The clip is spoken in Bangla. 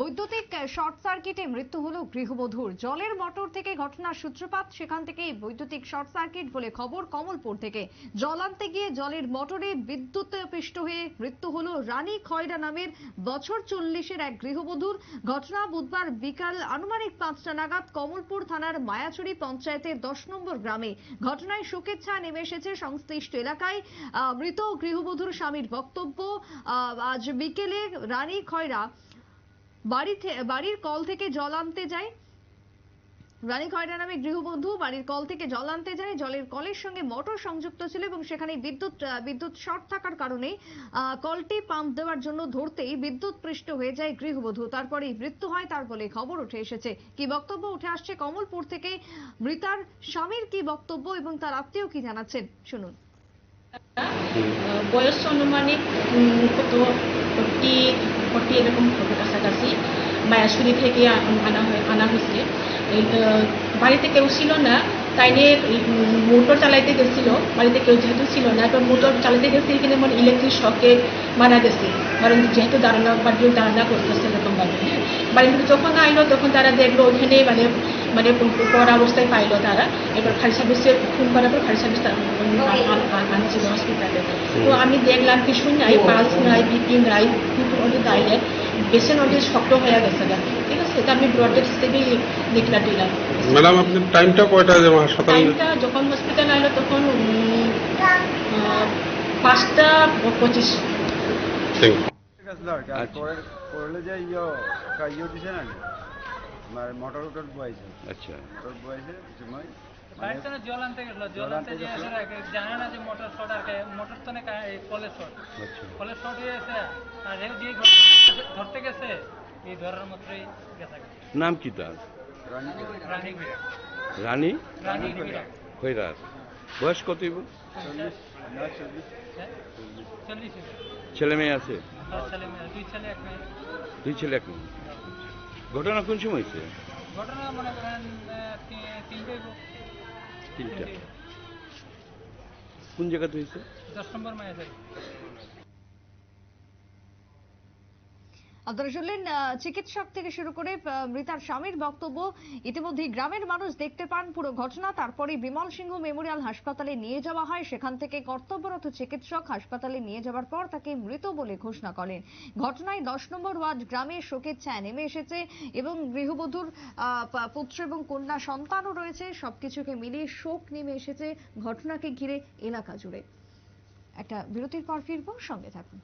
বৈদ্যুতিক শর্ট সার্কিটে মৃত্যু হলো গৃহবধূর। জলের মোটর থেকে ঘটনার সূত্রপাত, সেখান থেকে বৈদ্যুতিক শর্ট সার্কিট বলে খবর কমলপুর থেকে। জল আনতে গিয়ে জলের মোটরে বিদ্যুৎ পৃষ্ঠ হয়ে মৃত্যু হলো রানী খয়রা নামের বছর চল্লিশের এক গৃহবধূর। ঘটনা বুধবার বিকাল আনুমানিক পাঁচটা নাগাদ কমলপুর থানার মায়াচুরি পঞ্চায়েতের দশ নম্বর গ্রামে। ঘটনায় শোকের নেমে এসেছে সংশ্লিষ্ট এলাকায়। মৃত গৃহবধূর স্বামীর বক্তব্য আজ বিকেলে রানী খয়রা বাড়ি বাড়ির কল থেকে জল আনতে যায় রানী খয়রা নামে গৃহবধূ বাড়ির কল থেকে জল আনতে যায় জলের কলের সঙ্গে মোটর সংযুক্ত ছিল এবং সেখানে বিদ্যুৎ বিদ্যুৎ শর্ট থাকার কারণে কলটি পাম্প দেওয়ার জন্য ধরতেই বিদ্যুৎ পৃষ্ঠ হয়ে যায় গৃহবধূ। তারপরেই মৃত্যু হয় তার বলে খবর উঠে এসেছে। কি বক্তব্য উঠে আসছে কমলপুর থেকে? মৃতার স্বামীর কি বক্তব্য এবং তার আত্মীয় কি জানাচ্ছেন? শুনুন। বয়স অনুমানিক ফোর্টি এরকম হবে কাছাকাছি মায়াসুরি থেকে আনা হয় আনা হয়েছে বাড়িতে কেউ ছিল না তাই উম, মোটর চালাইতে গেছিল বাড়িতে কেউ যেহেতু ছিল না তো মোটর চালাতে গেছে এখানে মানে ইলেকট্রিক শকে মারা গেছে কারণ যেহেতু দাঁড়ানো বাড়িও দাঁড়ানা করতেছে এরকম ভাবে হ্যাঁ বাড়িতে যখন আইলো তখন তারা দেখল ওইখানে মানে মানে পড়া অবস্থায় পাইলো তারা এবার খালি সার্ভিসে ফোন করার পর খালি সার্ভিস আনছিল হসপিটালে তো আমি দেখলাম কিছু নাই পালস নাই বিপি নাই কিন্তু তাইলে পেশেন্ট ওদের শক্ত হয়ে গেছে গা। ঠিক আছে তো আমি ব্রডের হিসেবেই দেখলা দিলাম। ম্যাডাম আপনার টাইমটা কয়টা যে হাসপাতাল টাইমটা যখন হসপিটাল আইলো তখন পাঁচটা পঁচিশ। আচ্ছা। করলে যে ইয়ে কা ইয়ে দিছে না? মানে মোটর উটর বয়েছে আচ্ছা। মোটর বয়েছে সময় বাইক তো জল আনতে গেছিল জল জল আনতে আনতে গিয়ে জানে না যে মোটর শর্ট আর মোটর তো না কলের শর্ট আচ্ছা। কলের শর্ট আর যে ধরতে গেছে এই ধরার মাত্রই নাম কি তার? রানী খৈরার। বয়স কত হ্যাঁ? ছেলে মেয়ে আছে? দুই ছেলে এক মেয়ে। ঘটনা কোন সময় হয়েছে? ঘটনা মনে করেন তিনটে তিনটা। কোন জায়গাতে হয়েছে? দশ নম্বর মায়া আপনারা চিকিৎসক থেকে শুরু করে মৃতার স্বামীর বক্তব্য ইতিমধ্যে গ্রামের মানুষ দেখতে পান পুরো ঘটনা। তারপরে বিমল সিংহ মেমোরিয়াল হাসপাতালে নিয়ে যাওয়া হয়। সেখান থেকে কর্তব্যরত চিকিৎসক হাসপাতালে নিয়ে যাওয়ার পর তাকে মৃত বলে ঘোষণা করেন। ঘটনায় দশ নম্বর ওয়ার্ড গ্রামে শোকের ছায়া নেমে এসেছে এবং গৃহবধূর পুত্র এবং কন্যা সন্তানও রয়েছে। সবকিছুকে মিলিয়ে শোক নেমে এসেছে ঘটনাকে ঘিরে এলাকা জুড়ে। একটা বিরতির পর ফিরবো, সঙ্গে থাকুন।